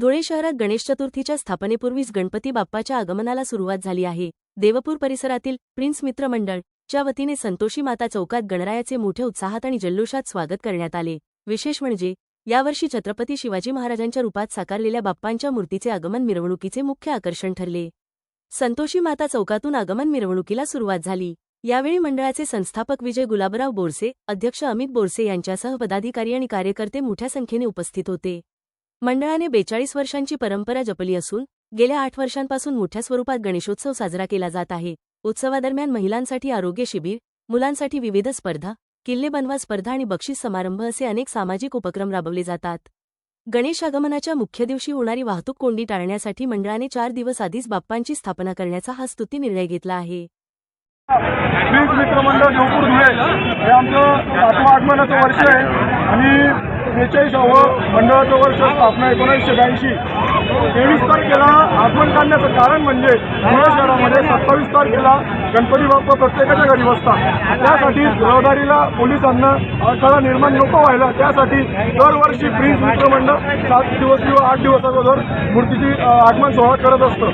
धुळे शहरात गणेश चतुर्थीच्या स्थापनेपूर्वीच गणपती बाप्पाच्या आगमनाला सुरुवात झाली आहे. देवपूर परिसरातील प्रिन्स मित्र मंडळ च्या वतीने संतोषी माता चौकात गणरायाचे मोठे उत्साहात आणि जल्लोषात स्वागत करण्यात आले. विशेष म्हणजे यावर्षी छत्रपती शिवाजी महाराजांच्या रूपात साकारलेल्या बाप्पांच्या मूर्तीचे आगमन मिरवणुकीचे मुख्य आकर्षण ठरले. संतोषी माता चौकातून आगमन मिरवणुकीला सुरुवात झाली. यावेळी मंडळाचे संस्थापक विजय गुलाबराव बोरसे अध्यक्ष अमित बोरसे यांच्यासह पदाधिकारी आणि कार्यकर्ते मोठ्या संख्येने उपस्थित होते. मंडळाने बेचाळीस वर्षांची परंपरा जपली असून गेल्या आठ वर्षांपासून मोठ्या स्वरूपात गणेशोत्सव साजरा केला जात आहे. उत्सवादरम्यान महिलांसाठी आरोग्य शिबिर मुलांसाठी विविध स्पर्धा किल्ले बनवा स्पर्धा आणि बक्षीस समारंभ असे अनेक सामाजिक उपक्रम राबवले जातात. गणेश आगमनाच्या मुख्य दिवशी होणारी वाहतूक कोंडी टाळण्यासाठी मंडळाने चार दिवस आधीच बाप्पांची स्थापना करण्याचा हा स्तुती निर्णय घेतला आहे. मित्रमंडळ धुळे हे आमचं सातवं आगमनाचं वर्ष आहे. आणि बेचाळीसावं मंडळाचं वर्ष स्थापना एकोणीसशे ब्याऐंशी. तेवीस तारखेला आगमन काढण्याचं कारण म्हणजे धुळे शहरामध्ये सत्तावीस तारखेला गणपती बाप्पा प्रत्येकाच्या घरी बसतात. त्यासाठी रहदारीला पोलिसांना अडथळा निर्माण नको व्हायला. त्यासाठी दरवर्षी प्रिन्स मित्रमंडळ सात दिवस किंवा आठ दिवस अगोदर मूर्तीची आगमन सोहळा करत असतं.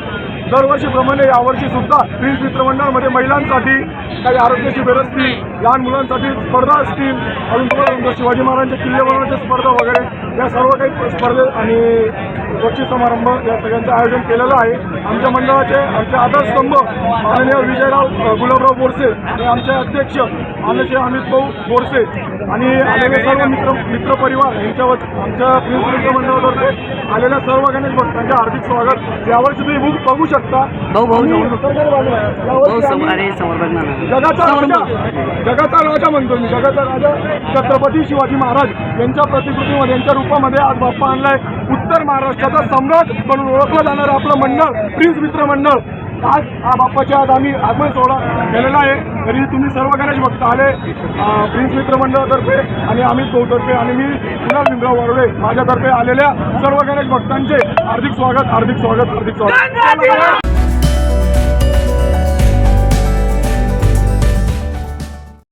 दरवर्षीप्रमाणे यावर्षी सुद्धा प्रिन्स मित्रमंडळामध्ये महिलांसाठी काही आरोग्य शिबिर असतील लहान मुलांसाठी स्पर्धा असतील. अजून तुम्हाला शिवाजी महाराजांच्या किल्ले बनवण्याच्या स्पर्धा वगैरे. या सर्व काही स्पर्धे आणि बक्षीस समारंभ या सगळ्यांचं आयोजन केलेलं आहे. आमच्या मंडळाचे आमचे आधारस्तंभ माननीय विजयराव गुलाबराव बोरसे हे आमचे अध्यक्ष आमचे अमित भाऊ बोरसे आणि आलेले सर्व मित्र मित्रपरिवार यांच्या वत- आमच्या प्रिन्स मंडळातर्फे आलेल्या सर्व गणेश भक्तांचे हार्दिक स्वागत. यावर्षी तुम्ही बुक बघू शकता. जगाचा राजा. जगाचा राजा म्हणतो मी. जगाचा राजा छत्रपती शिवाजी महाराज यांच्या प्रतिकृतीमध्ये यांच्या रूपामध्ये आज बाप्पा आणलाय. उत्तर महाराष्ट्राचा सम्राट म्हणून ओळखलं जाणारं आपलं मंडळ प्रिन्स मित्र मंडळ. आज हा बाप्पाच्या आज आम्ही आगमन सोहळा केलेला आहे. तरी तुम्ही सर्व गणेश भक्त आले. प्रिन्स मित्र मंडळातर्फे आणि आम्ही भाऊतर्फे आणि मी कुणाल भीमराव वरवे माझ्यातर्फे आलेल्या सर्व गणेश भक्तांचे हार्दिक स्वागत हार्दिक स्वागत हार्दिक स्वागत.